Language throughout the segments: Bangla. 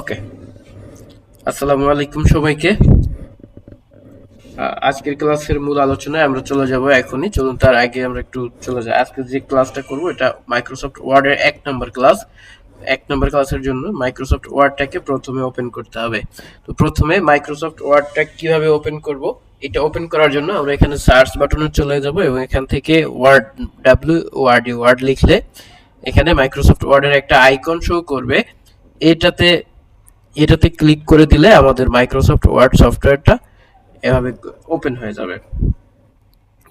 ওকে আসসালামু আলাইকুম সবাইকে। আজকের ক্লাসের মূল আলোচনায় আমরা চলে যাব এখনই। চলুন, তার আগে আমরা একটু চলে যাই। আজকে যে ক্লাসটা করব, এটা মাইক্রোসফট ওয়ার্ডের এক নম্বর ক্লাস। এক নম্বর ক্লাসের জন্য মাইক্রোসফট ওয়ার্ডটাকে প্রথমে ওপেন করতে হবে। তো প্রথমে মাইক্রোসফট ওয়ার্ডটা কীভাবে ওপেন করব, এটা ওপেন করার জন্য আমরা এখানে সার্চ বাটনে চলে যাব এবং এখান থেকে ওয়ার্ড ডাব্লিউ ওয়ার্ড ওয়ার্ড লিখলে এখানে মাইক্রোসফট ওয়ার্ডের একটা আইকন শো করবে। এটাতে এটাতে ক্লিক করে দিলে আমাদের মাইক্রোসফট ওয়ার্ড সফটওয়্যারটা এভাবে ওপেন হয়ে যাবে।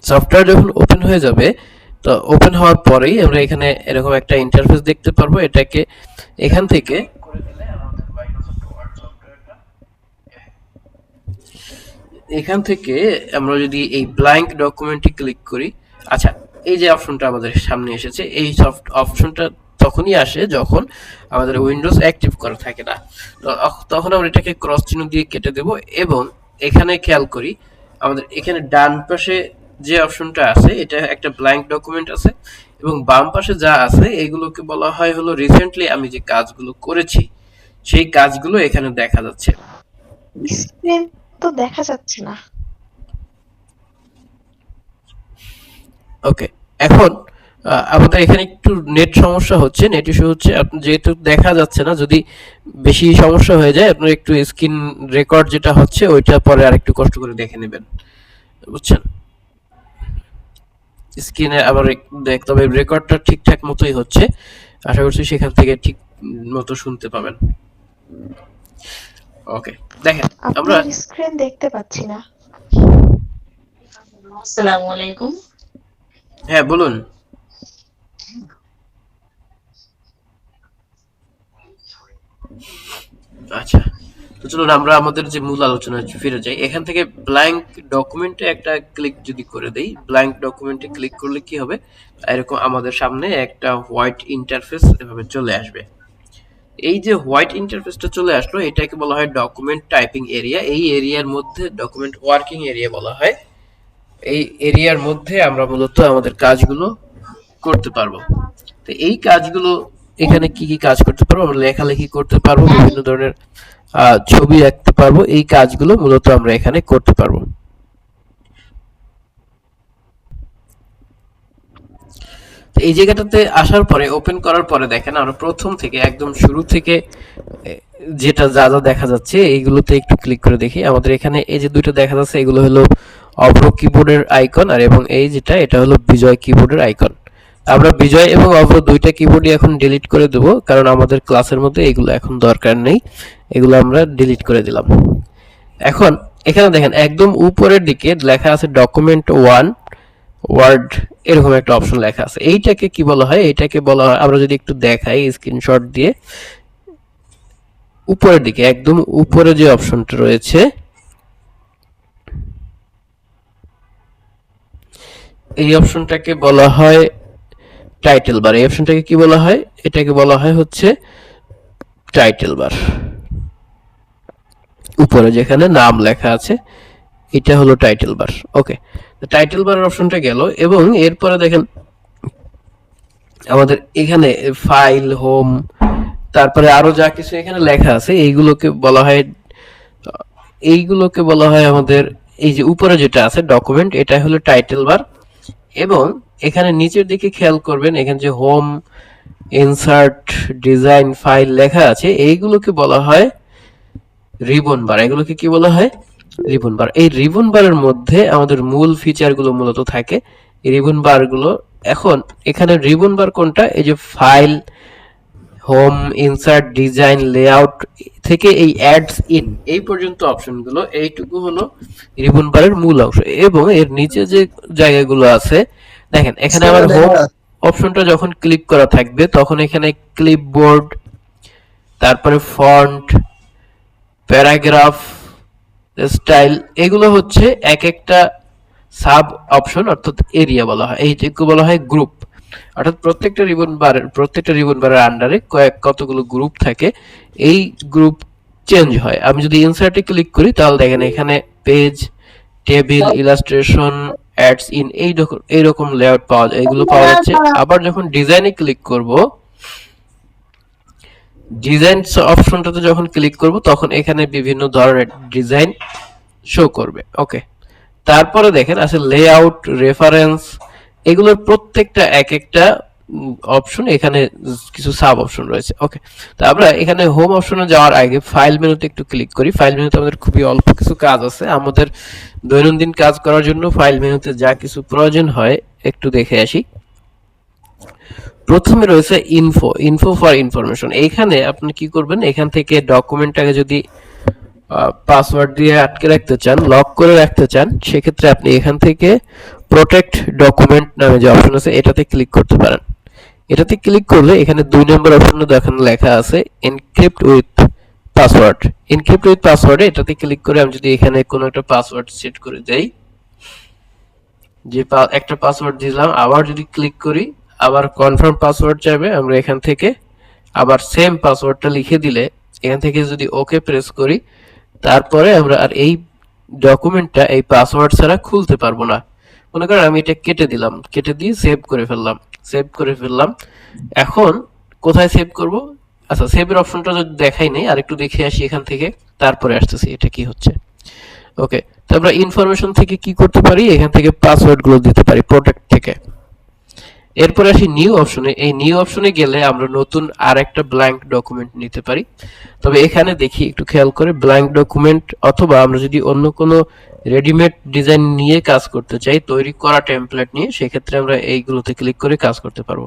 সফটওয়্যার যখন ওপেন হয়ে যাবে, তো ওপেন হওয়ার পরেই আমরা এখানে এরকম একটা ইন্টারফেস দেখতে পারব। এটাকে এখান থেকে এখান থেকে আমরা যদি এই ব্ল্যাঙ্ক ডকুমেন্টে ক্লিক করি আচ্ছা এই যে অপশনটা আমাদের সামনে এসেছে, এই সফট অপশনটা তখনই আসে যখন আমাদের উইন্ডোজ অ্যাক্টিভ করা থাকে না। তখন আমরা এটাকে ক্রস চিহ্ন দিয়ে কেটে দেব এবং এখানে খেয়াল করি আমাদের এখানে ডান পাশে যে অপশনটা আছে এটা একটা ব্ল্যাঙ্ক ডকুমেন্ট আছে এবং বাম পাশে যা আছে এগুলোকে বলা হয় হলো রিসেন্টলি আমি যে কাজগুলো করেছি সেই কাজগুলো এখানে দেখা যাচ্ছে। স্ক্রিন তো দেখা যাচ্ছে না। ওকে এখন আমাদের এখানে একটু নেট সমস্যা হচ্ছে নেট ইস্যু হচ্ছে আপনি যেহেতু দেখা যাচ্ছে না যদি বেশি সমস্যা হয়ে যায় আপনার একটু স্ক্রিন রেকর্ড যেটা হচ্ছে ওইটা পরে আরেকটু কষ্ট করে দেখে নেবেন বুঝছেন? স্ক্রিনে আবার দেখ তবে রেকর্ডটা ঠিকঠাক মতোই হচ্ছে আশা করছি সেখান থেকে ঠিক মতো শুনতে পাবেন। ওকে দেখেন আমরা স্ক্রিন দেখতে পাচ্ছি না। আসসালামু আলাইকুম। হ্যাঁ বলুন। আচ্ছা তো চলুন আমরা আমাদের যে মূল আলোচনায় ফিরে যাই। এখান থেকে ব্ল্যাঙ্ক ডকুমেন্টে একটা ক্লিক যদি করে দেই ব্ল্যাঙ্ক ডকুমেন্টে ক্লিক করলে কি হবে? এরকম আমাদের সামনে একটা হোয়াইট ইন্টারফেস এভাবে চলে আসবে। এই যে হোয়াইট ইন্টারফেসটা চলে আসলো, এটাকে বলা হয় ডকুমেন্ট টাইপিং এরিয়া এই এরিয়ার মধ্যে ডকুমেন্ট ওয়ার্কিং এরিয়া বলা হয়। এই এরিয়ার মধ্যে আমরা মূলত আমাদের কাজগুলো করতে পারব। তো এই কাজগুলো এখানে কি কি কাজ করতে পারব? লেখালেখি করতে পারব, বিভিন্ন ধরনের ছবি আঁকতে পারব। এই কাজগুলো মূলত আমরা এখানে করতে পারব। এই জায়গাটাতে আসার পরে ওপেন করার পরে দেখেন, আমরা প্রথম থেকে, একদম শুরু থেকে যেটা যা যা দেখা যাচ্ছে, এইগুলোতে একটু ক্লিক করে দেখি। আমাদের এখানে এই যে দুইটা দেখা যাচ্ছে, এগুলো হলো অভ্র কিবোর্ডের আইকন আর এবং এই যেটা, এটা হলো বিজয় কিবোর্ডের আইকন আমরা বিজয় এবং অভ্র দুইটা কিবোর্ডই এখন ডিলিট করে দেবো, কারণ আমাদের ক্লাসের মধ্যে এগুলো এখন দরকার নেই। এগুলো আমরা ডিলিট করে দিলাম। এখন, এখানে দেখেন, একদম উপরের দিকে লেখা আছে ডকুমেন্ট ওয়ান ওয়ার্ড এরকম একটা অপশন লেখা আছে। এইটাকে কি বলা হয়? এইটাকে বলা হয়, আমরা যদি একটু দেখাই স্ক্রিনশট দিয়ে, উপরের দিকে, একদম উপরে যে অপশনটা রয়েছে, এই অপশনটাকে বলা হয় টাইটেল বার এই অপশনটাকে কি বলা হয়? এটাকে বলা হয় হচ্ছে টাইটেল বার উপরে যেখানে নাম লেখা আছে, এটা হলো টাইটেল বার ওকে টাইটেল বারের অপশনটা গেল, এবং এরপরে দেখেন, আমাদের এখানে ফাইল হোম তারপরে আরও যা কিছু এখানে লেখা আছে, এইগুলোকে বলা হয়, এইগুলোকে বলা হয় আমাদের, এই যে উপরে যেটা আছে ডকুমেন্ট এটা হলো টাইটেল বার এবং এখানে নিচের দিকে খেয়াল করবেন, এখানে যে হোম ইনসার্ট ডিজাইন ফাইল লেখা আছে, এইগুলোকে বলা হয় রিবন বার এগুলোকে কি বলা হয়? রিবন বার এই রিবন বারের মধ্যে আমাদের মূল ফিচারগুলো মূলত থাকে। রিবন বারগুলো এখন এখানে রিবন বার কোনটা? এই যে file home insert design layout থেকে এই অ্যাডস ইন এই পর্যন্ত অপশনগুলো এইটুকু হলো রিবন বারের মূল অংশ। এবং এর নিচে যে জায়গাগুলো আছে দেখেন এখানে আমার হোম অপশনটা যখন ক্লিক করা থাকবে তখন এখানে ক্লিপবোর্ড তারপরে ফন্ট প্যারাগ্রাফ স্টাইল এগুলো হচ্ছে এক একটা সাব অপশন অর্থাৎ এরিয়া বলা হয়। এইটাকে বলা হয় গ্রুপ অর্থাৎ প্রত্যেকটা রিবন বারের প্রত্যেকটা রিবন বারের আন্ডারে কয়েক কতগুলো গ্রুপ থাকে এই গ্রুপ চেঞ্জ হয়। আমি যদি ইনসার্টে ক্লিক করি তাহলে দেখেন এখানে পেজ টেবিল ইলাস্ট্রেশন অ্যাডস ইন এই রকম এইরকম লেআউট পাওয়া যায়। এগুলো পাওয়া যাচ্ছে। আবার যখন ডিজাইনে ক্লিক করব ডিজাইন অপশনটাতে যখন ক্লিক করব তখন এখানে বিভিন্ন ধরনের ডিজাইন শো করবে। ওকে তারপরে দেখেন আছে লেআউট রেফারেন্স এগুলোর প্রত্যেকটা এক একটা অপশন এখানে কিছু সাব অপশন রয়েছে। ওকে তো আমরা এখানে হোম অপশনে যাওয়ার আগে ফাইল মেনুতে একটু ক্লিক করি। ফাইল মেনুতে আমাদের খুবই অল্প কিছু কাজ আছে। আমাদের দৈনন্দিন কাজ করার জন্য ফাইল মেনুতে যা কিছু প্রয়োজন হয়, একটু দেখে আসি। প্রথমে রয়েছে ইনফো ইনফো ফর ইনফরমেশন এইখানে আপনি কি করবেন? এখান থেকে ডকুমেন্টটাকে যদি পাসওয়ার্ড দিয়ে আটকে রাখতে চান লক করে রাখতে চান, সেক্ষেত্রে আপনি এখান থেকে প্রোটেক্ট ডকুমেন্ট নামে যে অপশন আছে, এটাতে ক্লিক করতে পারেন। এটাতে ক্লিক করলে এখানে দুই নম্বর অপশনে দেখেন লেখা আছে encrypt with password encrypt with পাসওয়ার্ডে এটাতে ক্লিক করে আমি যদি এখানে কোনো একটা পাসওয়ার্ড সেট করে দেই, যে একটা পাসওয়ার্ড দিলাম, আবার যদি ক্লিক করি, আবার কনফার্ম পাসওয়ার্ড যাবে, আমরা এখান থেকে আবার সেম পাসওয়ার্ডটা লিখে দিলে, এখান থেকে যদি ওকে প্রেস করি, তারপরে আমরা আর এই ডকুমেন্টটা এই পাসওয়ার্ড ছাড়া খুলতে পারব না। মনে করেন আমি এটা কেটে দিলাম, কেটে দিয়ে সেভ করে ফেললাম। সেভ করে ফেললাম। এখন কোথায় সেভ করব? আচ্ছা সেভের অপশনটা যদি দেখাই নেই আর একটু দেখে আসি এখান থেকে। তারপরে আসতেছি, এটা কি হচ্ছে? ওকে তো আমরা ইনফরমেশন থেকে কি করতে পারি? এখান থেকে পাসওয়ার্ডগুলো দিতে পারি প্রোটেক্ট থেকে। এরপরে আসি নিউ অপশনে এই নিউ অপশনে গেলে আমরা নতুন আর একটা ব্ল্যাঙ্ক ডকুমেন্ট নিতে পারি। তবে এখানে দেখি, একটু খেয়াল করে ব্ল্যাঙ্ক ডকুমেন্ট অথবা আমরা যদি অন্য কোনো রেডিমেড ডিজাইন নিয়ে কাজ করতে চাই, তৈরি করা টেমপ্লেট নিয়ে, সেক্ষেত্রে আমরা এইগুলোতে ক্লিক করে কাজ করতে পারব।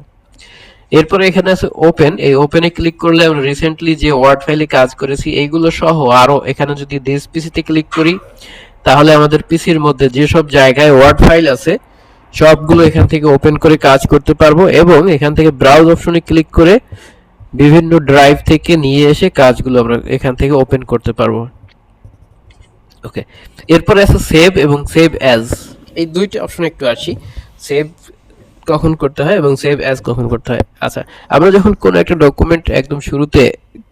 এরপরে এখানে আছে ওপেন এই ওপেনে ক্লিক করলে আমরা রিসেন্টলি যে ওয়ার্ড ফাইলে কাজ করেছি, এইগুলো সহ আরও এখানে যদি দিস পিসিতে ক্লিক করি, তাহলে আমাদের পিসির মধ্যে যেসব জায়গায় ওয়ার্ড ফাইল আছে, সবগুলো এখান থেকে ওপেন করে কাজ করতে পারব এবং এখান থেকে ব্রাউজ অপশনে ক্লিক করে বিভিন্ন ড্রাইভ থেকে নিয়ে এসে কাজগুলো আমরা এখান থেকে ওপেন করতে পারব। ওকে এরপরে আছে সেভ এবং সেভ অ্যাজ এই দুইটা অপশন একটু আসি। সেভ কখন করতে হয় এবং সেভ অ্যাজ কখন করতে হয়? আচ্ছা আমরা যখন কোনো একটা ডকুমেন্ট একদম শুরুতে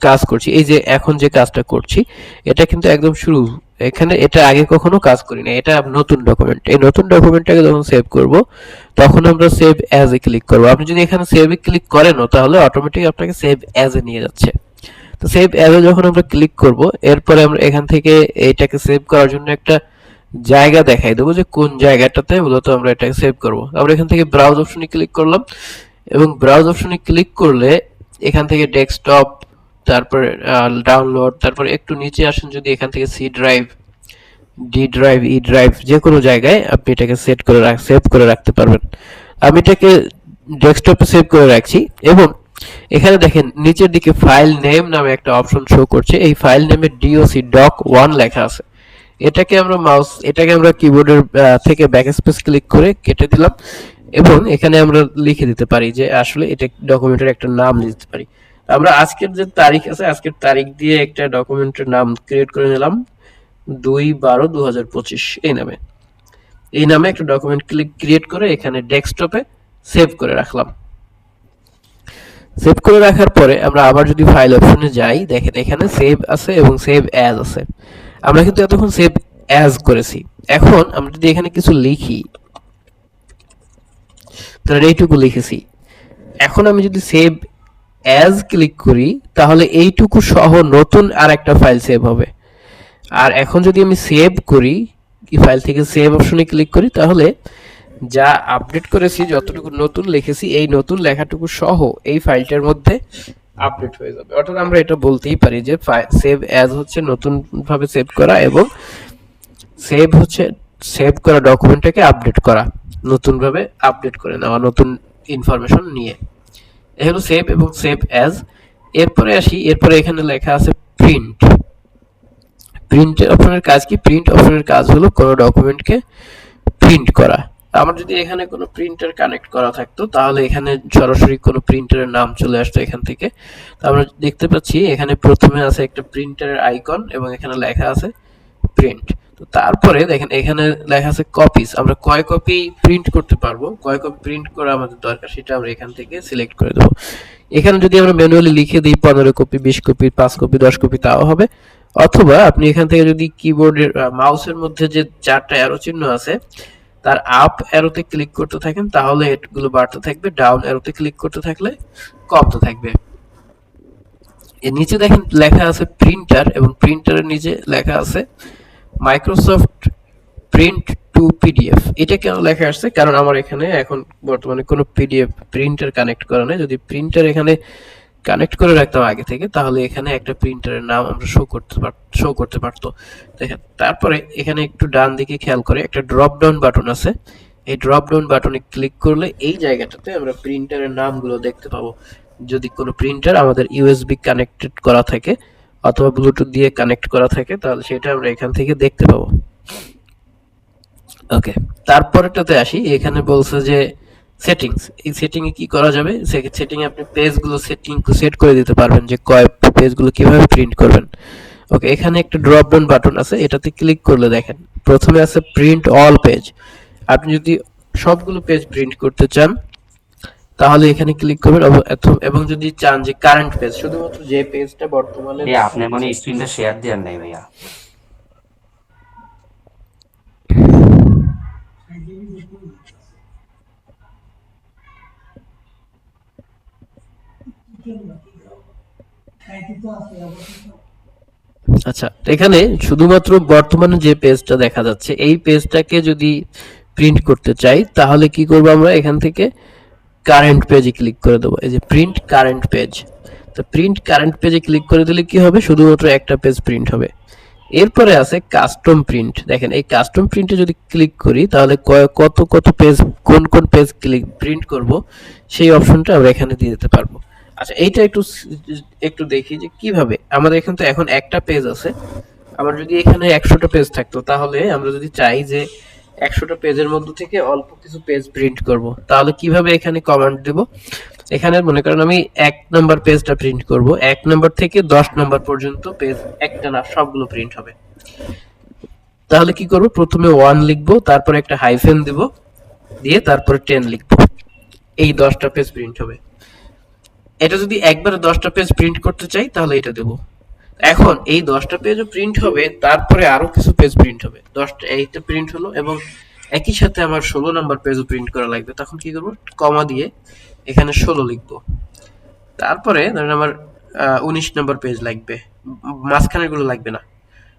কাজ করছি, এই যে এখন যে কাজটা করছি, এটা কিন্তু একদম শুরু, এখানে এটা আগে কখনো কাজ করি না এটা নতুন ডকুমেন্ট এই নতুন ডকুমেন্টটাকে যখন সেভ করব, তখন আমরা সেভ অ্যাজ এ ক্লিক করব। আপনি যদি এখানে সেভ এ ক্লিক করেন তাহলে অটোমেটিক আপনাকে সেভ অ্যাজ এ নিয়ে যাচ্ছে। তো সেভ অ্যাজ যখন আমরা ক্লিক করব, এরপরে আমরা এখান থেকে এটাকে সেভ করার জন্য একটা জায়গা দেখাই দেবো যে কোন জায়গাটাতে মূলত আমরা এটাকে সেভ করব। আমরা এখান থেকে ব্রাউজ অপশনে ক্লিক করলাম এবং ব্রাউজ অপশনে ক্লিক করলে এখান থেকে ডেস্কটপ তারপরে ডাউনলোড তারপর একটু নিচে আসেন যদি এখান থেকে C drive D drive E drive যে কোনো জায়গায় আপনি এটাকে সেট করে সেভ করে রাখতে পারবেন। আমি এটাকে ডেস্কটপে সেভ করে রাখছি এবং এখানে দেখেন, নিচের দিকে ফাইল নেম নামে একটা অপশন শো করছে। এই ফাইল নেমে ডিওসি ডক ওয়ান লেখা আছে। এটাকে আমরা মাউস এটাকে আমরা কিবোর্ডের থেকে ব্যাক স্পেস ক্লিক করে কেটে দিলাম এবং এখানে আমরা লিখে দিতে পারি যে আসলে এটা ডকুমেন্টের একটা নাম দিতে পারি। আমরা আজকের যে তারিখ আছে, আজকের তারিখ দিয়ে একটা ডকুমেন্টের নাম ক্রিয়েট করে নিলাম দুই বারো দু হাজার পঁচিশ। এই নামে। এই নামে একটা ডকুমেন্ট ক্লিক ক্রিয়েট করে এখানে ডেস্কটপে সেভ করে রাখলাম। সেভ করে রাখার পরে আমরা আবার যদি ফাইল অপশনে যাই, দেখেন এখানে সেভ আছে এবং সেভ অ্যাজ আছে। আমরা কিন্তু এতক্ষণ সেভ অ্যাজ করেছি। এখন আমরা যদি এখানে কিছু লিখি, তাহলে এইটুকু লিখেছি। এখন আমি যদি সেভ অ্যাজ ক্লিক করি, তাহলে এইটুকু সহ নতুন আর একটা ফাইল সেভ হবে। আর এখন যদি আমি সেভ করি ফাইল থেকে সেভ অপশনে ক্লিক করি, তাহলে যা আপডেট করেছি, যতটুকু নতুন লিখেছি, এই নতুন লেখাটুকু সহ এই ফাইলটার মধ্যে আপডেট হয়ে যাবে। অর্থাৎ আমরা এটা বলতেই পারি যে সেভ অ্যাজ হচ্ছে নতুন ভাবে সেভ করা এবং সেভ হচ্ছে সেভ করা ডকুমেন্টটাকে আপডেট করা নতুন ভাবে আপডেট করে নেওয়া, নতুন ইনফরমেশন নিয়ে। এখানে সেভ এবং সেভ অ্যাজ এরপরে আসি, এরপরে এখানে লেখা আছে প্রিন্ট প্রিন্ট অপশনের কাজ কি? প্রিন্ট অপশনের কাজ হলো কোনো ডকুমেন্টকে প্রিন্ট করা। আমার যদি এখানে কোনো প্রিন্টার কানেক্ট করা থাকতো, তাহলে এখানে সরাসরি কোনো প্রিন্টারের নাম চলে আসতো এখান থেকে। তো আমরা দেখতে পাচ্ছি এখানে প্রথমে আছে একটা প্রিন্টারের আইকন এবং এখানে লেখা আছে প্রিন্ট তো তারপরে দেখেন, এখানে লেখা আছে কপিস আমরা কয় কপি প্রিন্ট করতে পারব? কয় কপি প্রিন্ট করা আমাদের দরকার সেটা আমরা এখান থেকে সিলেক্ট করে দেবো। এখানে যদি আমরা ম্যানুয়ালি লিখে দিই পনেরো কপি বিশ কপি পাঁচ কপি দশ কপি তাও হবে। অথবা আপনি এখান থেকে যদি কিবোর্ডের মাউসের মধ্যে যে চারটা অ্যারো চিহ্ন আছে তার আপ অ্যারোতে ক্লিক করতে থাকেন, তাহলে এগুলো বাড়তে থাকবে ডাউন অ্যারোতে ক্লিক করতে থাকলে কমতে থাকবে। এর নিচে দেখেন লেখা আছে প্রিন্টার এবং প্রিন্টারের নিচে লেখা আছে মাইক্রোসফট প্রিন্ট টু পিডিএফ এটা কেন লেখা আসছে? কারণ আমার এখানে এখন বর্তমানে কোনো পিডিএফ প্রিন্টার কানেক্ট করা নেই। যদি প্রিন্টার এখানে কানেক্ট করে রাখতাম আগে থেকে, তাহলে এখানে একটা প্রিন্টারের নাম আমরা শো করতে পার শো করতে পারতো। দেখেন, তারপরে এখানে একটু ডান দিকে খেয়াল করে, একটা ড্রপ ডাউন বাটন আছে। এই ড্রপ ডাউন বাটনে ক্লিক করলে এই জায়গাটাতে আমরা প্রিন্টারের নামগুলো দেখতে পাবো। যদি কোনো প্রিন্টার আমাদের ইউএসবি কানেক্টেড করা থাকে, অথবা ব্লুটুথ দিয়ে কানেক্ট করা থাকে, তাহলে সেটা আমরা এখান থেকে দেখতে পাবো। ওকে তারপরেটাতে আসি। এখানে বলছে যে সেটিংস এই সেটিং এ কি করা যাবে? সেটিং এ আপনি পেজগুলো সেটিং সেট করে দিতে পারবেন যে কয় পেজগুলো কীভাবে প্রিন্ট করবেন। ওকে এখানে একটা ড্রপ ডাউন বাটন আছে এটাতে ক্লিক করলে দেখেন প্রথমে আছে প্রিন্ট অল পেজ আপনি যদি সবগুলো পেজ প্রিন্ট করতে চান তাহলে এখানে ক্লিক করবেন এবং- এবং যদি চান যে কারেন্ট পেজ শুধুমাত্র যে পেজটা বর্তমানে আপনি মানে স্ক্রিনটা শেয়ার দেওয়ার নাই ভাইয়া। আচ্ছা এখানে শুধুমাত্র বর্তমানে যে পেজটা দেখা যাচ্ছে, এই পেজটাকে যদি প্রিন্ট করতে চাই, তাহলে কি করব আমরা? এখান থেকে কারেন্ট পেজে ক্লিক করে দেবো। এই যে প্রিন্ট কারেন্ট পেজ তো প্রিন্ট কারেন্ট পেজে ক্লিক করে দিলে কি হবে? শুধুমাত্র একটা পেজ প্রিন্ট হবে। এরপরে আছে কাস্টম প্রিন্ট দেখেন, এই কাস্টম প্রিন্টে যদি ক্লিক করি, তাহলে কত কত পেজ কোন কোন পেজ ক্লিক প্রিন্ট করব, সেই অপশনটা আমরা এখানে দিয়ে দিতে পারব। আচ্ছা এইটা একটু একটু দেখি যে কীভাবে, আমাদের এখানে তো এখন একটা পেজ আছে। আমার যদি এখানে একশোটা পেজ থাকতো, তাহলে আমরা যদি চাই যে একশোটা পেজের মধ্যে থেকে অল্প কিছু পেজ প্রিন্ট করব, তাহলে কীভাবে এখানে কমান্ড দেব? এখানে মনে করেন আমি এক নাম্বার পেজটা প্রিন্ট করব, এক নাম্বার থেকে দশ নাম্বার পর্যন্ত পেজ একটা না, সবগুলো প্রিন্ট হবে। তাহলে কি করব? প্রথমে ওয়ান লিখব, তারপর একটা হাইফেন দেব, দিয়ে তারপরে টেন লিখব। এই দশটা পেজ প্রিন্ট হবে। এটা যদি একবারে দশটা পেজ প্রিন্ট করতে চাই, তাহলে এটা দেব। এখন এই দশটা পেজও প্রিন্ট হবে, তারপরে আরও কিছু পেজ প্রিন্ট হবে। দশটা, এইটা প্রিন্ট হলো এবং একই সাথে আমার ষোলো নাম্বার পেজও প্রিন্ট করা লাগবে। তখন কি করব? কমা দিয়ে এখানে ষোলো লিখব। তারপরে ধরেন আমার উনিশ নাম্বার পেজ লাগবে। মাঝখানেরগুলো লাগবে না।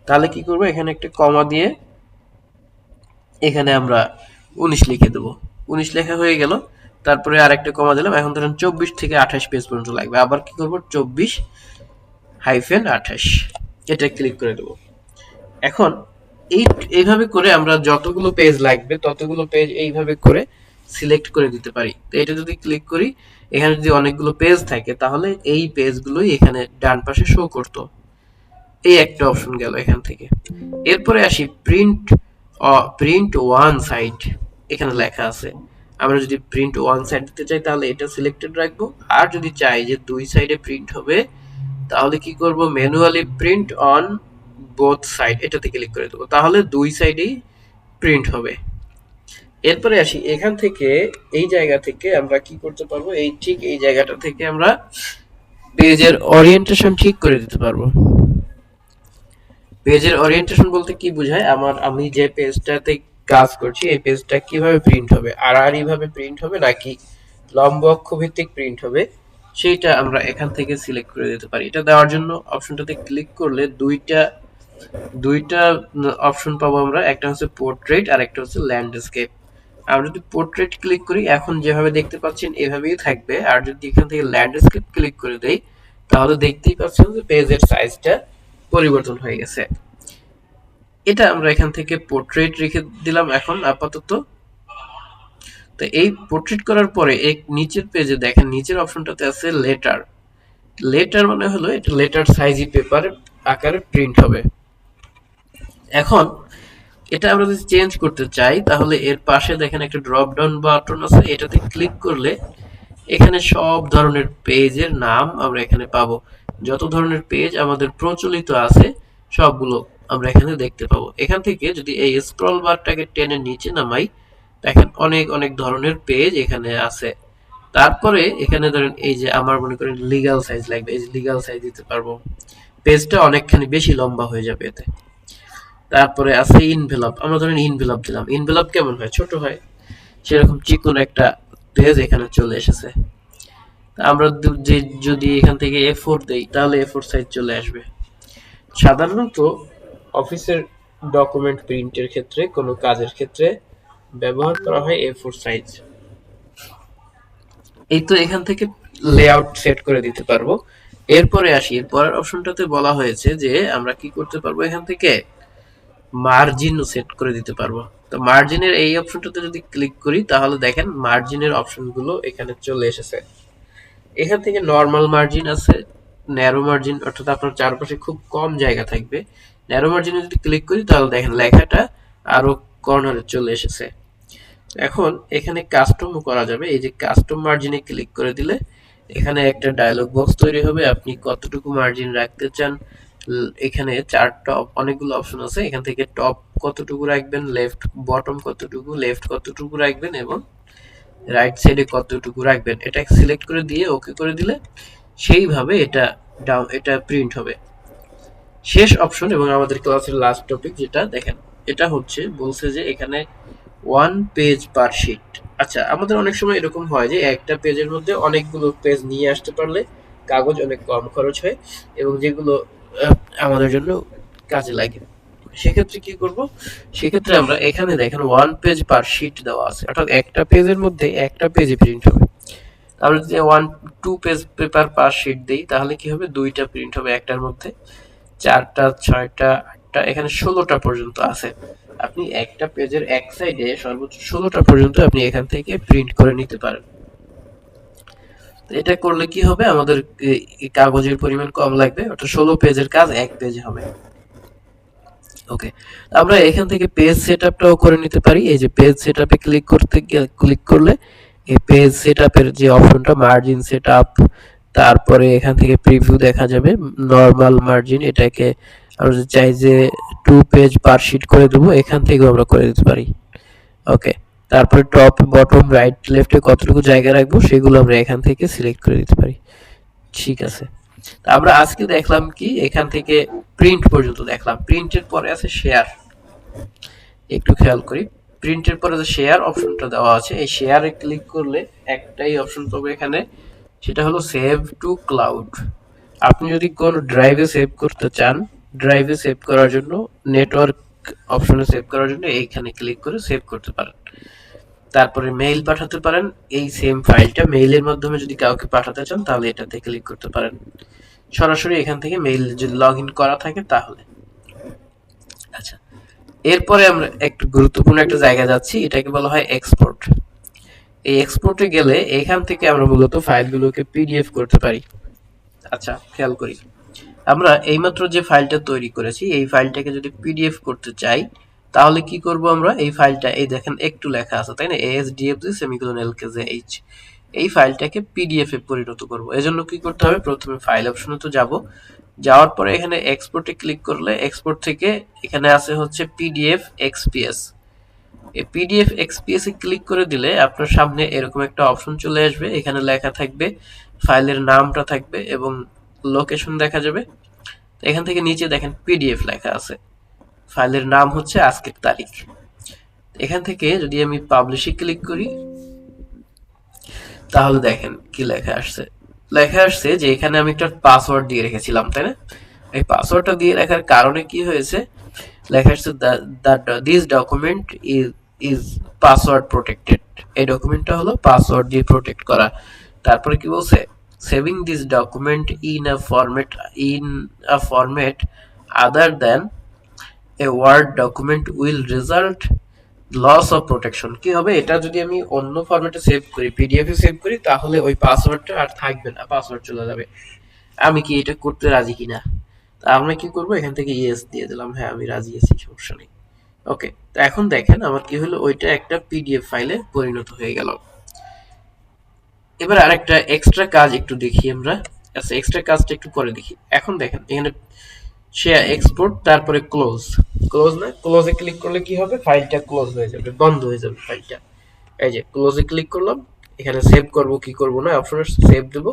তাহলে কি করব? এখানে একটা কমা দিয়ে এখানে আমরা উনিশ লিখে দেবো। উনিশ লেখা হয়ে গেল। তারপরে আরেকটা কমা দিলাম। এখন ধরেন চব্বিশ থেকে আঠাশ পেজ পর্যন্ত লাগবে। আবার কি করব? চব্বিশ হাইফেন আঠাশ। এটা ক্লিক করে দেবো। এখন এই, এইভাবে করে আমরা যতগুলো পেজ লাগবে, ততগুলো পেজ এইভাবে করে সিলেক্ট করে দিতে পারি। তো এটা যদি ক্লিক করি, এখানে যদি অনেকগুলো পেজ থাকে, তাহলে এই পেজগুলোই এখানে ডান পাশে শো করতো। এই একটা অপশন গেল এখান থেকে। এরপরে আসি প্রিন্ট প্রিন্ট ওয়ান সাইড এখানে লেখা আছে। আমরা যদি প্রিন্ট ওয়ান সাইড দিতে চাই, তাহলে এটা সিলেক্টেড রাখব। আর যদি চাই যে দুই সাইডে প্রিন্ট হবে, তাহলে কি করব? Manually print on both side এটাতে ক্লিক করে দেবো। তাহলে দুই সাইডেই প্রিন্ট হবে। এরপরে আসি, এখান থেকে এই জায়গা থেকে আমরা কি করতে পারব? এই ঠিক এই জায়গাটা থেকে আমরা পেজের ওরিয়েন্টেশন ঠিক করে দিতে পারব। পেজের ওরিয়েন্টেশন বলতে কি বোঝায়? আমার, আমি যে পেজটাতে কাজ করছি, এই পেজটা কীভাবে প্রিন্ট হবে? আড়াআড়ি ভাবে প্রিন্ট হবে নাকি লম্ব অক্ষ ভিত্তিক প্রিন্ট হবে? সেইটা আমরা এখান থেকে সিলেক্ট করে দিতে পারি। এটা দেওয়ার জন্য অপশনটাতে ক্লিক করলে দুইটা দুইটা অপশন পাবো আমরা। একটা হচ্ছে পোর্ট্রেট আর একটা হচ্ছে ল্যান্ডস্কেপ আমরা যদি পোর্ট্রেট ক্লিক করি, এখন যেভাবে দেখতে পাচ্ছেন, এভাবেই থাকবে। আর যদি এখান থেকে ল্যান্ডস্কেপ ক্লিক করে দেই, তাহলে দেখতেই পাচ্ছেন যে পেজের সাইজটা পরিবর্তন হয়ে গেছে। এটা আমরা এখান থেকে পোর্ট্রেট রেখে দিলাম এখন, আপাতত। তো এই পোর্ট্রেট করার পরে এই নিচের পেজে দেখেন, নিচের অপশনটাতে আছে লেটার লেটার মানে হলো এটা লেটার সাইজি পেপার আকারে প্রিন্ট হবে। এখন, এটা আমরা যদি চেঞ্জ করতে চাই, তাহলে এর পাশে দেখেন একটা ড্রপ ডাউন বাটন আছে, এটাতে ক্লিক করলে এখানে সব ধরনের পেজের নাম আমরা এখানে পাবো। যত ধরনের পেজ আমাদের প্রচলিত আছে সবগুলো আমরা এখানে দেখতে পাবো। এখান থেকে যদি এই স্ক্রল বারটাকে টেনে নিচে নামাই, দেখেন অনেক অনেক ধরনের পেজ এখানে আছে। তারপরে এখানে ধরেন এই যে আমার মনে করেন লিগ্যাল সাইজ লাগবে, এই যে লিগ্যাল সাইজ দিতে পারব। পেজটা অনেকখানি বেশি লম্বা হয়ে যাবে এতে। তারপরে আছে ইনভেলপ আমরা ধরেন ইনভেলপ দিলাম। ইনভেলপ কেমন হয়? ছোট হয়। সেরকম চিকন একটা পেজ এখানে চলে এসেছে। আমরা যদি এখান থেকে এ ফোর দেই, তাহলে এ ফোর সাইজ চলে আসবে। সাধারণত অফিসের ডকুমেন্ট প্রিন্টের ক্ষেত্রে, কোনো কাজের ক্ষেত্রে ব্যবহার করা হয় এ ফোর সাইজ এই তো এখান থেকে লেআউট সেট করে দিতে পারব। এরপরে আসি, এর পরের অপশনটাতে বলা হয়েছে যে আমরা কি করতে পারব এখান থেকে? মার্জিনও সেট করে দিতে পারব। তো মার্জিনের এই অপশনটাতে যদি ক্লিক করি, তাহলে দেখেন মার্জিনের অপশনগুলো এখানে চলে এসেছে। এখান থেকে নর্মাল মার্জিন আছে ন্যারো মার্জিন অর্থাৎ আপনার চারপাশে খুব কম জায়গা থাকবে। ন্যারো মার্জিনে যদি ক্লিক করি, তাহলে দেখেন লেখাটা আরও কর্নারে চলে এসেছে। এখন এখানে কাস্টমও করা যাবে। এই যে কাস্টম মার্জিনে ক্লিক করে দিলে এখানে একটা ডায়লগ বক্স তৈরি হবে। আপনি কতটুকু মার্জিন রাখতে চান, এখানে চারটা অনেকগুলো অপশন আছে। এখান থেকে টপ কতটুকু রাখবেন লেফট বটম কতটুকু লেফট কতটুকু রাখবেন এবং রাইট সাইডে কতটুকু রাখবেন। এটা সিলেক্ট করে দিয়ে ওকে করে দিলে সেইভাবে এটা ডাউন এটা প্রিন্ট হবে। শেষ অপশন এবং আমাদের ক্লাসের লাস্ট টপিক যেটা, দেখেন, এটা হচ্ছে, বলছে যে এখানে ওয়ান পেজ পার শিট আচ্ছা আমাদের অনেক সময় এরকম হয় যে একটা পেজের মধ্যে অনেকগুলো পেজ নিয়ে আসতে পারলে কাগজ অনেক কম খরচ হয় এবং যেগুলো আমাদের জন্য কাজে লাগে। সেক্ষেত্রে কি করব? সেক্ষেত্রে আমরা এখানে দেখেন ওয়ান পেজ পার শিট দেওয়া আছে। অর্থাৎ একটা পেজের মধ্যে একটা পেজে প্রিন্ট হবে। আমরা যদি one two page paper per sheet দিই, তাহলে কি হবে? দুইটা প্রিন্ট হবে একটার মধ্যে। চারটা, ছয়টা, আটটা, এখানে ষোলোটা পর্যন্ত আছে। আপনি একটা পেজের এক সাইডে সর্বোচ্চ ষোলোটা পর্যন্ত আপনি এখান থেকে প্রিন্ট করে নিতে পারেন। এটা করলে কি হবে? আমাদের কাগজের পরিমাণ কম লাগবে, অর্থাৎ ষোলো পেজের কাজ এক পেজে হবে। ওকে আমরা এখান থেকে পেজ সেটআপটাও করে নিতে পারি। এই যে পেজ সেটআপে ক্লিক করতে ক্লিক করলে এই পেজ সেটআপের যে অপশনটা মার্জিন সেটআপ তারপরে এখান থেকে প্রিভিউ দেখা যাবে। নরমাল মার্জিন এটাকে আমরা যদি চাই যে টু পেজ পার শিট করে দেবো, এখান থেকেও আমরা করে দিতে পারি। ওকে তারপরে টপ বটম রাইট লেফটে কতটুকু জায়গা রাখব, সেগুলো আমরা এখান থেকে সিলেক্ট করে দিতে পারি। ঠিক আছে। তা আমরা আজকে দেখলাম কি, এখান থেকে প্রিন্ট পর্যন্ত দেখলাম। প্রিন্টের পরে আছে শেয়ার একটু খেয়াল করি। প্রিন্টের পরে যে শেয়ার অপশনটা দেওয়া আছে, এই শেয়ারে ক্লিক করলে একটাই অপশন পাবে এখানে। সেটা হলো সেভ টু ক্লাউড আপনি যদি কোনো ড্রাইভে সেভ করতে চান ড্রাইভে সেভ করার জন্য নেটওয়ার্ক অপশনে সেভ করার জন্য এইখানে ক্লিক করে সেভ করতে পারেন। তারপরে মেইল পাঠাতে পারেন। এই সেম ফাইলটা মেইলের মাধ্যমে যদি কাউকে পাঠাতে চান, তাহলে এটাতে ক্লিক করতে পারেন। সরাসরি এখান থেকে মেইল যদি লগ ইন করা থাকে, তাহলে। আচ্ছা। এরপরে আমরা একটু গুরুত্বপূর্ণ একটা জায়গা যাচ্ছি, এটাকে বলা হয় এক্সপোর্ট এই এক্সপোর্টে গেলে এখান থেকে আমরা মূলত ফাইলগুলোকে পিডিএফ করতে পারি। আচ্ছা খেয়াল করি। আমরা এইমাত্র যে ফাইলটা তৈরি করেছি, এই ফাইলটাকে যদি পিডিএফ করতে চাই, তাহলে কি করব আমরা? এই ফাইলটা, এই দেখেন একটু লেখা আছে, তাই না? এএসডিএফজি সেমিকোলন এলকেজে এইচ এই ফাইলটাকে পিডিএফ এ পরিণত করব। এজন্য কি করতে হবে? প্রথমে ফাইল অপশনে তো যাব। যাওয়ার পরে এখানে এক্সপোর্টে ক্লিক করলে এক্সপোর্ট থেকে এখানে আছে হচ্ছে পিডিএফ এক্সপিএস এই পিডিএফ এক্সপিএস এ ক্লিক করে দিলে আপনার সামনে এরকম একটা অপশন চলে আসবে। এখানে লেখা থাকবে ফাইলের নামটা থাকবে এবং লোকেশন দেখা যাবে। এখান থেকে নিচে দেখেন পিডিএফ লেখা আছে। ফাইলের নাম হচ্ছে আজকের তারিখ। এখান থেকে যদি আমি পাবলিশে ক্লিক করি, তাহলে দেখেন কি লেখা আসছে। লেখা আসছে যে এখানে আমি একটা পাসওয়ার্ড দিয়ে রেখেছিলাম, তাই না? এই পাসওয়ার্ডটা দিয়ে রাখার কারণে কি হয়েছে? লেখা আসছে this document is is password protected এই ডকুমেন্টটা হলো পাসওয়ার্ড দিয়ে প্রোটেক্ট করা। তারপরে কি বলছে? Saving this document in a format in a format other than a word document will result loss of protection কি হবে? এটা যদি আমি অন্য ফরম্যাটে সেভ করি পিডিএফ এ সেভ করি, তাহলে ওই পাসওয়ার্ডটা আর থাকবে না পাসওয়ার্ড চলে যাবে। আমি কি এটা করতে রাজি কিনা? তা আমরা কি করব? এখান থেকে ইয়েস দিয়ে দিলাম। হ্যাঁ আমি রাজি আছি, সমস্যা নেই। ওকে তো এখন দেখেন আমার কি হলো? ওইটা একটা পিডিএফ ফাইলে পরিণত হয়ে গেল। এবার আরেকটা এক্সট্রা কাজ একটু দেখি আমরা। আচ্ছা এক্সট্রা কাজটা একটু পরে দেখি। এখন দেখেন, এখানে শেয়ার এক্সপোর্ট তারপরে ক্লোজ ক্লোজ না? ক্লোজে ক্লিক করলে কি হবে? ফাইলটা ক্লোজ হয়ে যাবে, বন্ধ হয়ে যাবে ফাইলটা এই যে ক্লোজে ক্লিক করলাম, এখানে সেভ করব, কি করব না? অপশনে সেভ দেব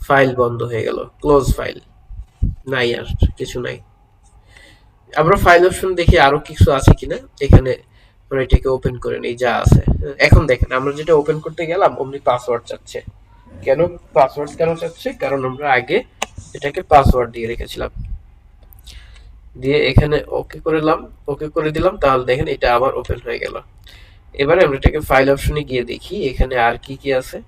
ফাইল বন্ধ হয়ে গেল ক্লোজ ফাইল নাই আর কিছু নাই। আমরা ফাইল অপশন দেখি আরও কিছু আছে কিনা? এখানে আমরা এটাকে ওপেন করে নেই, যা আছে। এখন দেখেন, আমরা যেটা ওপেন করতে গেলাম, অমনি পাসওয়ার্ড চাচ্ছে। কেন? পাসওয়ার্ড কেন চাচ্ছে? কারণ আমরা আগে এটাকে পাসওয়ার্ড দিয়ে রেখেছিলাম। দিয়ে এখানে ওকে করলাম ওকে করে দিলাম, তাহলে দেখেন এটা আবার ওপেন হয়ে গেল। এবারে আমরা এটাকে ফাইল অপশনে গিয়ে দেখি, এখানে আর কি কি আছে?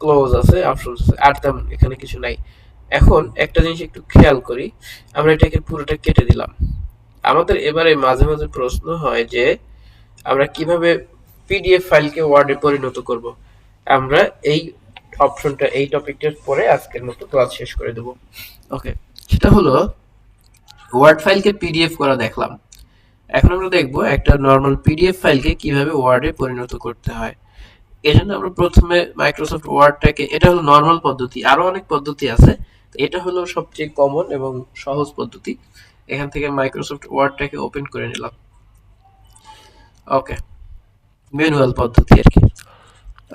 ক্লোজ আছে অপশন আছে, আর তেমন এখানে কিছু নাই। এখন একটা জিনিস একটু খেয়াল করি, আমরা এটাকে পুরোটা কেটে দিলাম। আমাদের এবারে মাঝে মাঝে প্রশ্ন হয় যে, আমরা কীভাবে পিডিএফ ফাইলকে ওয়ার্ডে পরিণত করব? আমরা এই অপশনটা এই টপিকটার পরে আজকের মতো ক্লাস শেষ করে দেব। ওকে সেটা হলো ওয়ার্ড ফাইলকে পিডিএফ করা দেখলাম। এখন আমরা দেখব একটা নর্মাল পিডিএফ ফাইলকে কীভাবে ওয়ার্ডে পরিণত করতে হয়। এজন্য আমরা প্রথমে মাইক্রোসফট ওয়ার্ডটাকে এটা হলো নর্মাল পদ্ধতি। আরও অনেক পদ্ধতি আছে। এটা হলো সবচেয়ে কমন এবং সহজ পদ্ধতি। এখান থেকে মাইক্রোসফট ওয়ার্ডটাকে ওপেন করে নিলাম। ওকে ম্যানুয়াল পদ্ধতি আর কি।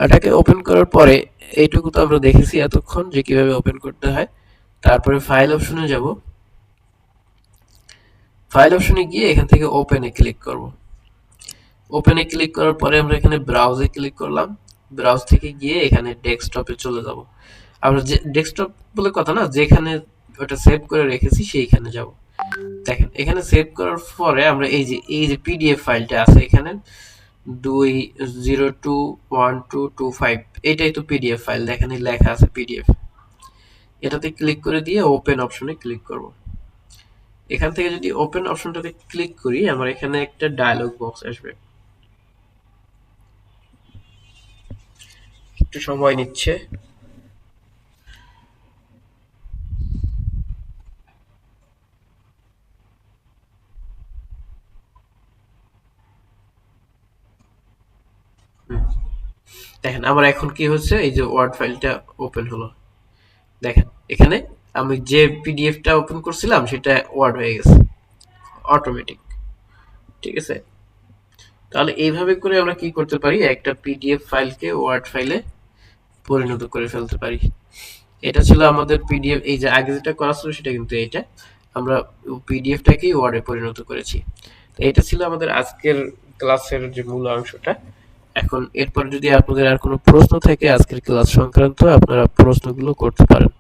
এটাকে ওপেন করার পরে এইটুকু তো আমরা দেখেছি এতক্ষণ যে কীভাবে ওপেন করতে হয়। তারপরে ফাইল অপশনে যাব। ফাইল অপশনে গিয়ে এখান থেকে ওপেনে ক্লিক করব। ওপেনে ক্লিক করার পরে আমরা এখানে ব্রাউজে ক্লিক করলাম। ব্রাউজ থেকে গিয়ে এখানে ডেস্কটপে চলে যাব। আমরা যে ডেস্কটপ বলে কথা না, যেখানে ওটা সেভ করে রেখেছি সেইখানে যাব। দেখেন, এখানে সেভ করার পরে আমরা এই যে এই যে পিডিএফ ফাইলটা আছে এখানে, দুই, zero, two, one, two two, five, এটাই তো পিডিএফ ফাইল দেখেন লেখা আছে পিডিএফ এটাতে ক্লিক করে দিয়ে ওপেন অপশনে ক্লিক করব। এখান থেকে যদি ওপেন অপশনটাতে ক্লিক করি, আমার এখানে একটা ডায়লগ বক্স আসবে। একটু সময় নিচ্ছে। দেখেন, আমার এখন কি হচ্ছে? এই যে ওয়ার্ড ফাইলটা ওপেন হলো। দেখেন, এখানে আমি যে পিডিএফটা ওপেন করছিলাম, সেটা ওয়ার্ড হয়ে গেছে। অটোমেটিক ঠিক আছে? তাহলে এইভাবে করে আমরা কি করতে পারি? একটা পিডিএফ ফাইলকে ওয়ার্ড ফাইলে পরিণত করে ফেলতে পারি। এটা ছিল আমাদের পিডিএফ এই যে আগে যেটা করা ছিল, সেটা কিন্তু এইটা। আমরা পিডিএফটাকেই ওয়ার্ডে পরিণত করেছি। তো এটা ছিল আমাদের আজকের ক্লাসের যে মূল অংশটা। এখন এরপর যদি আপনাদের আর কোনো প্রশ্ন থাকে, আজকের ক্লাস সংক্রান্ত আপনারা প্রশ্নগুলো করতে পারেন।